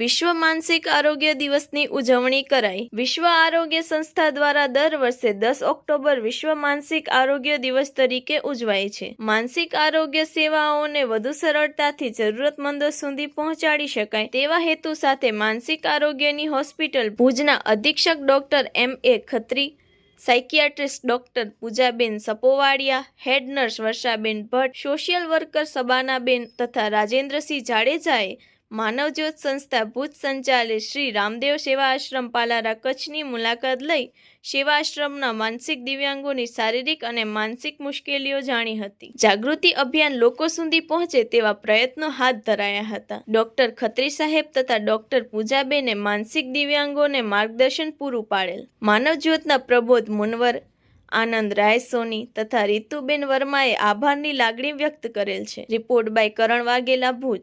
વિશ્વ માનસિક આરોગ્ય દિવસની ઉજવણી કરાઈ. વિશ્વ આરોગ્ય સંસ્થા દ્વારા દર વર્ષે દસ ઓક્ટોબર વિશ્વ માનસિક આરોગ્ય દિવસ તરીકે ઉજવાય છે. માનસિક આરોગ્ય સેવાઓને વધુ સરળતાથી જરૂરતમંદો સુધી પહોંચાડી શકાય તેવા હેતુ સાથે માનસિક આરોગ્યની હોસ્પિટલ ભુજના અધિક્ષક doctor M A Khatri, psychiatrist doctor Poojaben Sapovadiya, head nurse Varshaben Bhatt, social worker Sabanaben તથા રાજેન્દ્રસિંહ જાડેજાએ માનવજ્યોત સંસ્થા ભુજ સંચાલિત શ્રી રામદેવ સેવા આશ્રમ પાલારા કચ્છની મુલાકાત લઈ સેવા આશ્રમના માનસિક દિવ્યાંગોની શારીરિક અને માનસિક મુશ્કેલીઓ જાણી હતી. જાગૃતિ અભિયાન લોકો સુધી પહોંચે તેવા પ્રયત્નો હાથ ધરાયા હતા. ડોક્ટર ખત્રી સાહેબ તથા ડોક્ટર પૂજાબેને માનસિક દિવ્યાંગોને માર્ગદર્શન પૂરું પાડેલ. માનવજ્યોતના પ્રબોધ મુનવર, આનંદ રાય સોની તથા રીતુબેન વર્માએ આભારની લાગણી વ્યક્ત કરેલ છે. Report by Karan Vaghela, Bhuj.